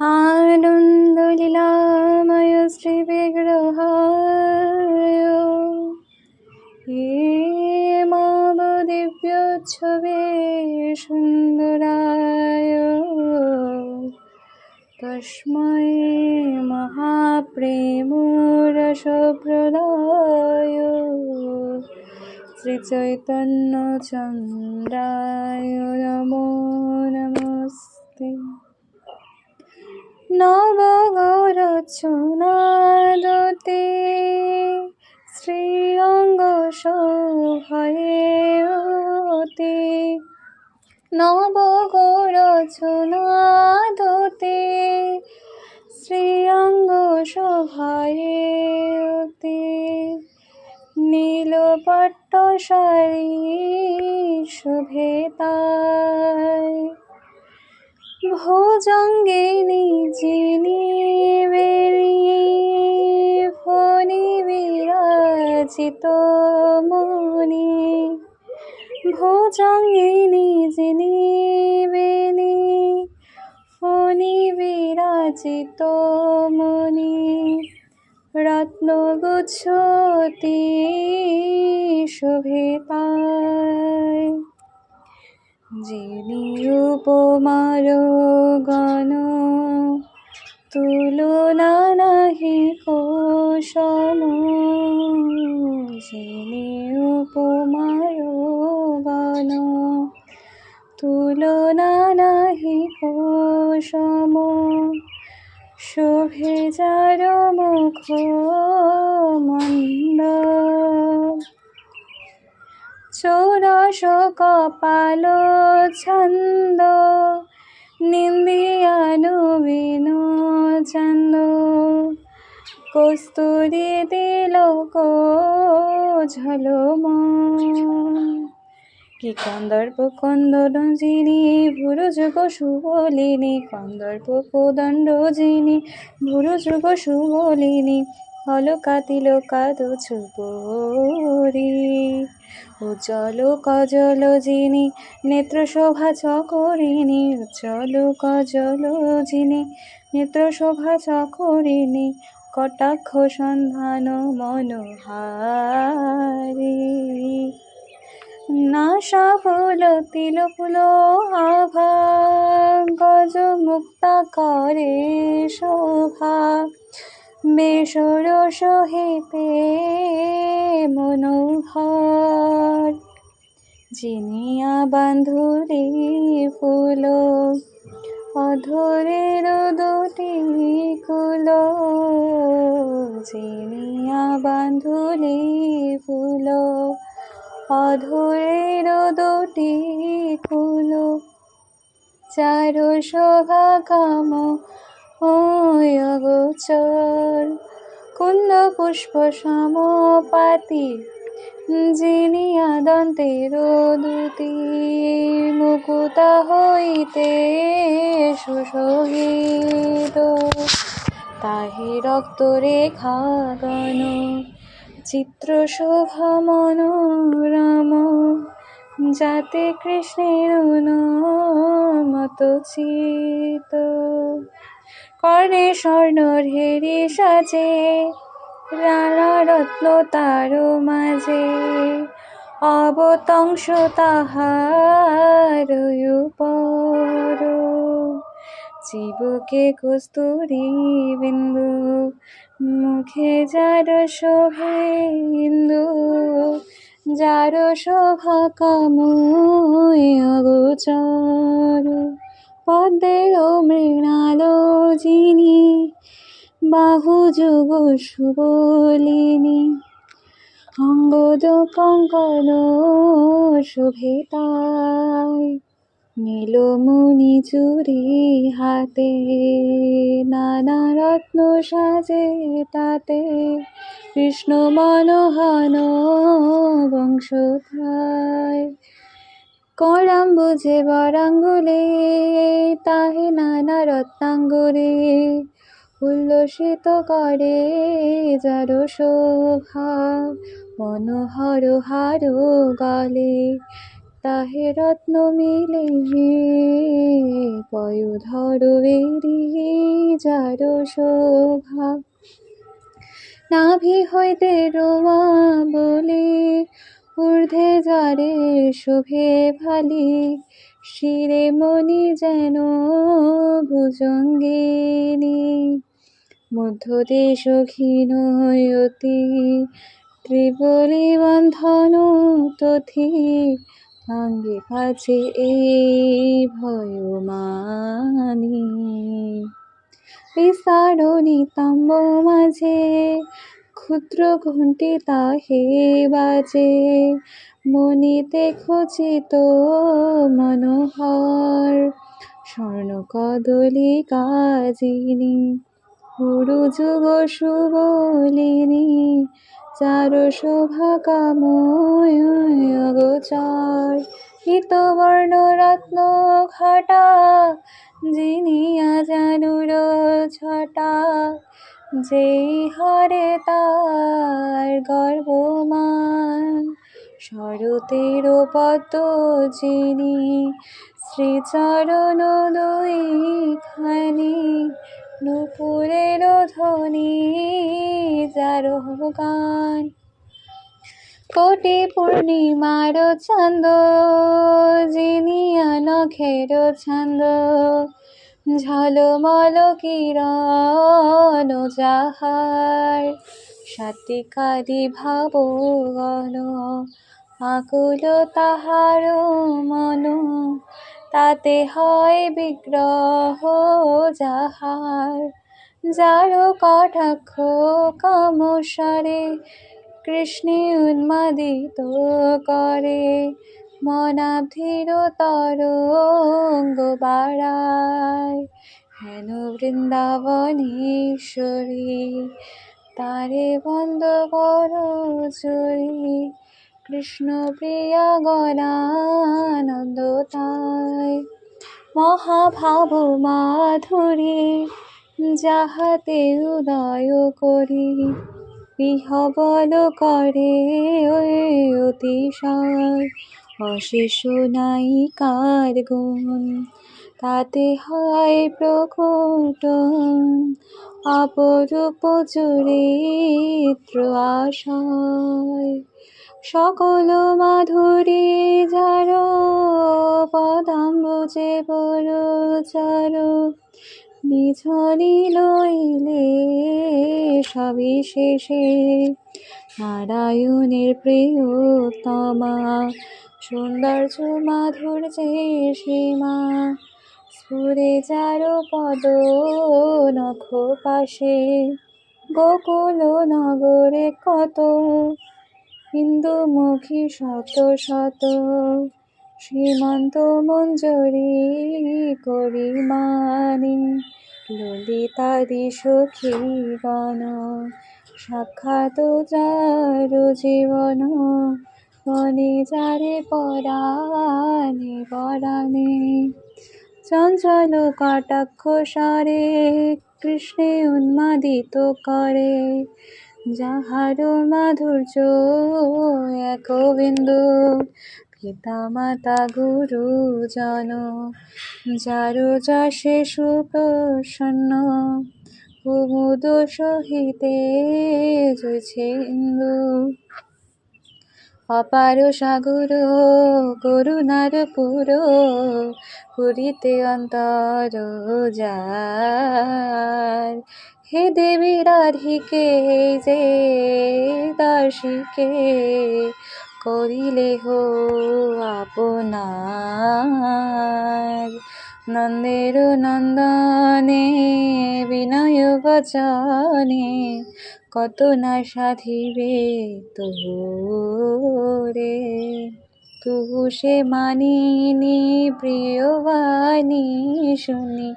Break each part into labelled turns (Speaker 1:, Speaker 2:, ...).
Speaker 1: আনন্দলীলাময় শ্রীবিগ্রহায় হে মাব দিব্য ছবে সুন্দরায় তস্মৈ মহাপ্রেমরসপ্রদায় শ্রীচৈতন্যচন্দ্রায় নবগরচনাদতে শ্রীঅঙ্গ শোভয়ে অতি নবগরচনাদতে শ্রীঅঙ্গ শোভায়ে নীলপট্ট শাড়ি শুভেতায় ভোজঙ্গিনী যিনি বিরাজিত মনি ভোজঙ্গিনী যিনি বেনি ফণি বিরাজিত মনি রত্নগুচ্ছতি যিনি উপমার গণ তুলনা নাহি কোশম যিনি উপমার গণ তুলনা নাহি কোশম শোভে যার মুখ মন্দ। চৌরস কপাল ছন্দ নিন্দিয়ানু বিনু চন্দ কস্তুরি তিলক ঝলম কি কন্দর্প কন্দর যিনি ভুরু যুগ সুবলিনী কন্দর্প কোদণ্ড যিনি ভুরু যুগ সুবলিনী হলকা তিলকা দু ছুপরি উজ্জ্বল কজল যিনি নেত্র শোভা চকরিণী। উজ্জ্বল কজল যিনি নেত্র শোভা চকরিণী। কটাক্ষ সন্ধান মনোহারী। নাশা ফুল তিল ফুল আভা গজ মুক্তা করে শোভা। বেসর সহিতে মনোহর জিনিয়া বান্ধুরি ফুল, অধরের দুটি কুল। জিনিয়া বান্ধুলি ফুল, অধরের দুটি কুল। চার শোভা কাম অগোচর। কুন্দ পুষ্প সমপাতি জিনিয়া দন্তের দুতি, মুকুতা হইতে সুশোভিত। তাহি রক্ত রেখা গণ চিত্র শোভা মনোরম, যাতে কৃষ্ণের মত চিত কর্ণে স্বর্ণ হেরি সাজে, রানা রত্ন তার মাঝে। অবতংশ তাহার উপর। চিবুকে কস্তুরি বিন্দু, মুখে যার শোভে ইন্দু, যার শোভা কাময় অগোচর। পদ্মের মৃণাল যিনি বাহু যুগ সুবলিনী। অঙ্গদ কঙ্কন শোভিতায় নীলমণি চুরি হাতে, নানা রত্ন সাজে তাতে, কৃষ্ণ মনোহন বংশধায় করাম বুঝে বরাঙ্গুলে, তাহে নানা রত্নাঙ্গুরে। উল্লসিত করে যার শোভা, মনোহর হার গলে। তাহে রত্ন মিলে পয়োধর বেরিয়ে যার শোভা। নাভি হইতে রোমা বলে ঊর্ধ্বে যারে শোভে ভালি, শিরে মণি যেন ভুজঙ্গিনী। মধ্যদেশ ক্ষীণ অতি, ত্রিবলি বন্ধন তথি, ভাঙ্গে পাছে এই ভয়মানি। বিস্তারণী তাম্ব মাঝে ক্ষুদ্র ঘণ্টি তাহে বাজে। মনিতে খচিত মনোহর, স্বর্ণ কদলী কাজিনী পুরু যুগ সুবলিনী চার শোভা কাময় গোচার হিতবর্ণ রত্ন ঘটা জিনিয়া জানুর ছটা যেই হরে তার গর্বমান, শরতের পদ্ম যিনি শ্রীচরণ দুই খানি নুপুরের ধ্বনি যার গান কোটি পূর্ণিমার ছন্দ জিনিয়া নখের ছন্দ ঝলমল কিরণ যাহার সাত্বিকাদি ভাব গণ আকুল তাহার মন, তাতে হয় বিগ্রহ যাহার। যার কটাক্ষ কামসারে কৃষ্ণে উন্মাদিত করে। মনাব্ধির তরঙ্গ বাড়ায়। হেন বৃন্দাবনেশ্বরী তারে বন্ধ কর চুরি কৃষ্ণ প্রিয়া গণানন্দ তাই। মহাভাব মাধুরী যাহাতে উদয় করি। বিহবল করে অতিশয়। অশেষ নায়িকার গুণ, তাতে হয় প্রকট অপরূপ চরিত্র আশয়। সকল মাধুরী যার পদাম্বুজে বড় চার নিঝনি লইলে সবিশেষে নারায়ণের প্রিয়তমা সৌন্দর্য মাধুর্যে সীমা, স্ফুরে যার পদ নখ পাশে। গোকুল নগরে কত হিন্দুমুখী শত শত শ্রীমন্ত মঞ্জরি করি মানি। ললিতাদি সখী গণ, সাক্ষাৎ যার জীবন মনে যারে পরাণে পরাণে। চঞ্চল কটাক্ষ সারে, কৃষ্ণে উন্মাদিত করে। যাহার মাধুর্য এক বিন্দু পিতা মাতা গুরুজন, যার যশে সুপ্রসন্ন, কুমুদ সহিতে জয়ছে ইন্দু অপার সাগর, করুণার পুর, পুরীতে অন্তর যার। হে দেবী রাধিকে, যে দাসীকে করিলে হো আপনার। নন্দের নন্দনে বিনয় বচনে কত না সাধিবে তোরে তুহু সে মানিনি প্রিয় প্রিয়বাণী শুনি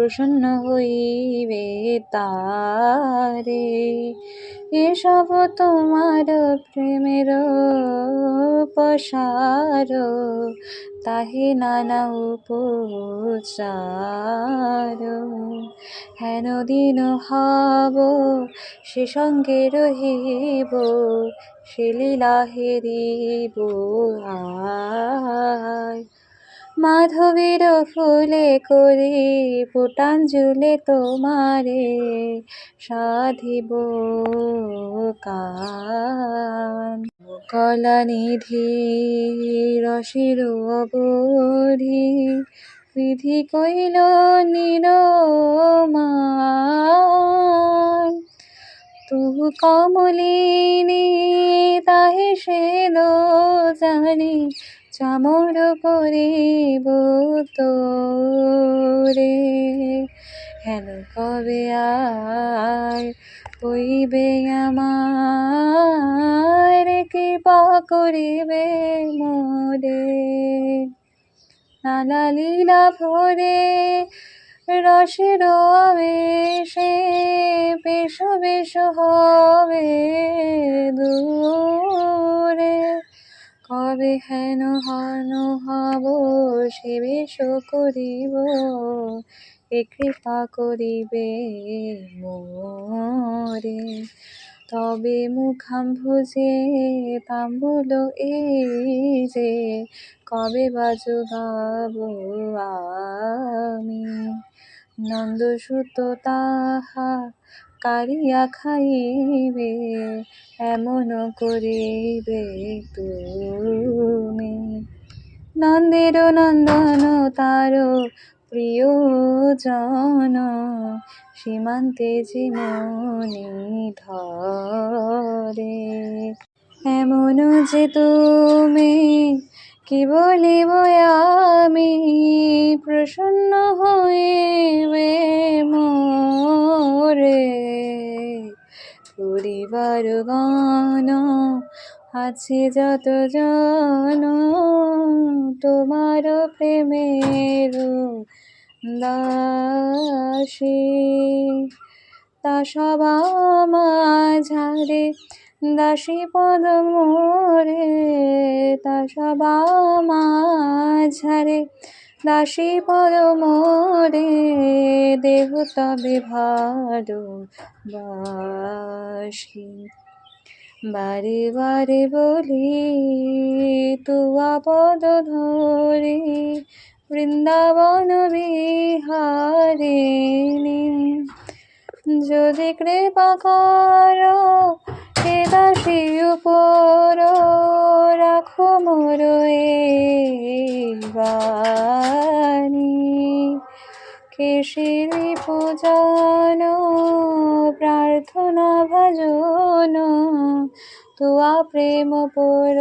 Speaker 1: প্রসন্ন হইবে তারে। এসব তোমার প্রেমের পসার তাহে নানা উপচার। হেন দিন হব, সে সঙ্গে রহিব, সে লীলা হেরিব আয় মাধবীর ফুলে করি পুটাঞ্জুলে তোমারে সাধিব কান। কলা নিধি রসির অবধি বিধি কইল নিরমান তুহু কমলিনী তাহে সে জানি চামর করিব তোরে। হেন কবে আর হইবে আমার কৃপা করিবে মোরে। নানা লীলা ভরে রসের আবেশে বেশ বেশ হবে দূরে। কবে হেন হন হব, সে বেশ করিব। এ কৃপা করিবে মোরে। তবে মুখাম ভুজে তাম্বুল এই যে, কবে বাজু গাবো আমি? নন্দসুত তাহা কারিয়া খাইবে এমন করিবে তুমি। নন্দের নন্দন তার প্রিয় জন, সীমান্তে জীবনী ধরে। এমন যে তুমি, কি বলিব আমি? প্রসন্ন হইবে মোরে। পরিবার গান আছে যত জন, তোমার প্রেমের দাসী। তা সবা মাঝারে দাসী পদ মোরে, তা সবা মাঝারে দাসী পদ মোরে দেহ তবে ভালো বাসি বারে বারে বলি, তুয়া পদ ধরে, বৃন্দাবন বিহারিণী। যদি কৃপা কর হে দাসী উপর রাখো মোর কেশিরি পূজন, প্রার্থনা ভজন, তুয়া প্রেম পর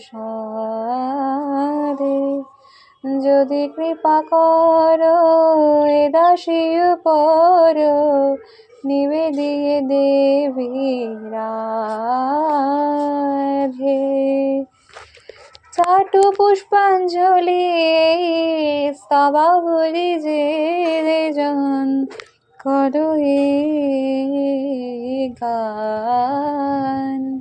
Speaker 1: সারে যদি কৃপা কর এ দাসী উপর নিবেদিয়ে দেবী চাটু পুষ্পাঞ্জলি, স্তবাবলি যে জন করো গান।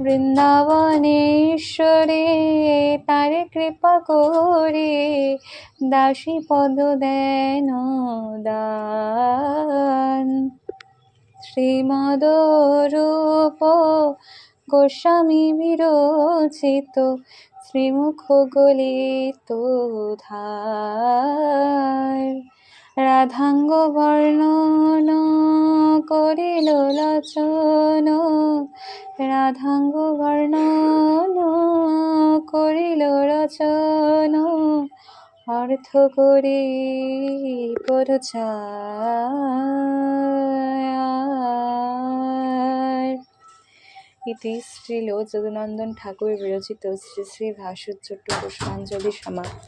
Speaker 1: বৃন্দাবনেশ্বরে তার কৃপা করে, দাসী পদ দেন দান। শ্রীমদ রূপ গোস্বামী বিরচিত শ্রীমুখ গলিত ধার রাধাঙ্গ বর্ণন করিল লচন রাধাঙ্গ বর্ণন করিল রচন। অর্থ করি ইতি শ্রী যদুনন্দন ঠাকুর বিরচিত শ্রী শ্রী ভাস্বর্য পুষ্পাঞ্জলি সমাপ্ত।